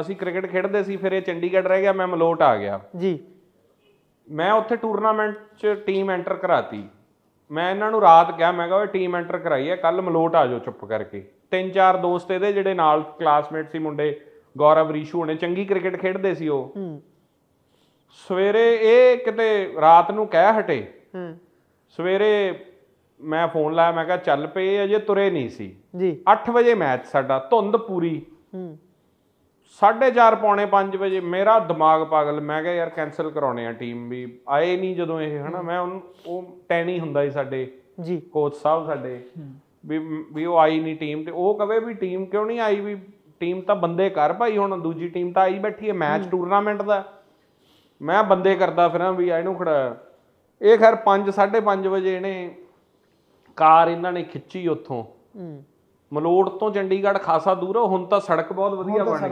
ਅਸੀਂ ਕ੍ਰਿਕਟ ਖੇਡਦੇ ਸੀ ਫਿਰ ਇਹ ਚੰਡੀਗੜ੍ਹ ਰਹਿ ਗਿਆ ਮੈਂ ਮਲੋਟ ਆ ਗਿਆ। ਜੀ। ਮੈਂ ਉੱਥੇ ਟੂਰਨਾਮੈਂਟ 'ਚ ਟੀਮ ਐਂਟਰ ਕਰਾਤੀ। ਮੈਂ ਇਹਨਾਂ ਨੂੰ ਰਾਤ ਕਿਹਾ ਮੈਂ ਕਿਹਾ ਓਏ ਟੀਮ ਐਂਟਰ ਕਰਾਈ ਹੈ ਕੱਲ ਮਲੋਟ ਆ ਜਾਓ ਚੁੱਪ ਕਰਕੇ। ਤਿੰਨ ਚਾਰ ਦੋਸਤ ਇਹਦੇ ਜਿਹੜੇ ਨਾਲ ਕਲਾਸਮੇਟ ਸੀ ਮੁੰਡੇ ਗੌਰਵ ਰੀਸ਼ੂ ਹੋਣੇ ਚੰਗੀ ਕ੍ਰਿਕਟ ਖੇਡਦੇ ਸੀ ਉਹ। ਹੂੰ। ਸਵੇਰੇ ਇਹ ਕਿਤੇ ਰਾਤ ਨੂੰ ਕਹਿ ਹਟੇ। ਹੂੰ। ਸਵੇਰੇ ਮੈਂ ਫੋਨ ਲਾਇਆ ਮੈਂ ਕਿਹਾ ਚੱਲ ਪਏ ਅਜੇ ਤੁਰੇ ਨਹੀਂ ਸੀ। ਜੀ। 8 ਵਜੇ ਮੈਚ ਸਾਡਾ ਧੁੰਦ ਪੂਰੀ। ਹੂੰ। 4:30 ਪੌਣੇ 5 ਵਜੇ ਮੇਰਾ ਦਿਮਾਗ ਪਾਗਲ ਮੈਂ ਕਿਹਾ ਯਾਰ ਕੈਨਸਲ ਕਰਾਉਣੇ ਆ ਟੀਮ ਵੀ। ਆਏ ਨਹੀਂ ਜਦੋਂ ਇਹ ਹਨਾ ਮੈਂ ਉਹ ਟੈਨੀ ਹੁੰਦਾ ਸੀ ਸਾਡੇ ਜੀ। ਕੋਚ ਸਾਹਿਬ ਸਾਡੇ ਵੀ ਵੀ ਉਹ ਆਈ ਨਹੀਂ ਟੀਮ ਤੇ ਉਹ ਕਵੇ ਵੀ ਟੀਮ ਕਿਉਂ ਨਹੀਂ ਆਈ ਵੀ ਟੀਮ ਤਾਂ ਬੰਦੇ ਕਰ ਭਾਈ ਹੁਣ ਦੂਜੀ ਟੀਮ ਤਾਂ ਆਈ ਬੈਠੀ ਹੈ ਮੈਚ ਟੂਰਨਾਮੈਂਟ ਦਾ। ਮੈਂ ਬੰਦੇ ਕਰਦਾ ਫਿਰਾਂ ਵੀ ਇਹਨੂੰ ਖੜਾ। ਇਹ ਖੈਰ 5 5:30 ਵਜੇ ਇਹਨੇ ਕਾਰ ਇਹਨਾਂ ਨੇ ਖਿੱਚੀ ਉੱਥੋਂ। ਮਲੋੜ ਤੋਂ ਚੰਡੀਗੜ੍ਹ ਖਾਸਾ ਦੂਰ ਹੁਣ ਤਾਂ ਸੜਕ ਬਹੁਤ ਵਧੀਆ ਬਣ ਗਈ।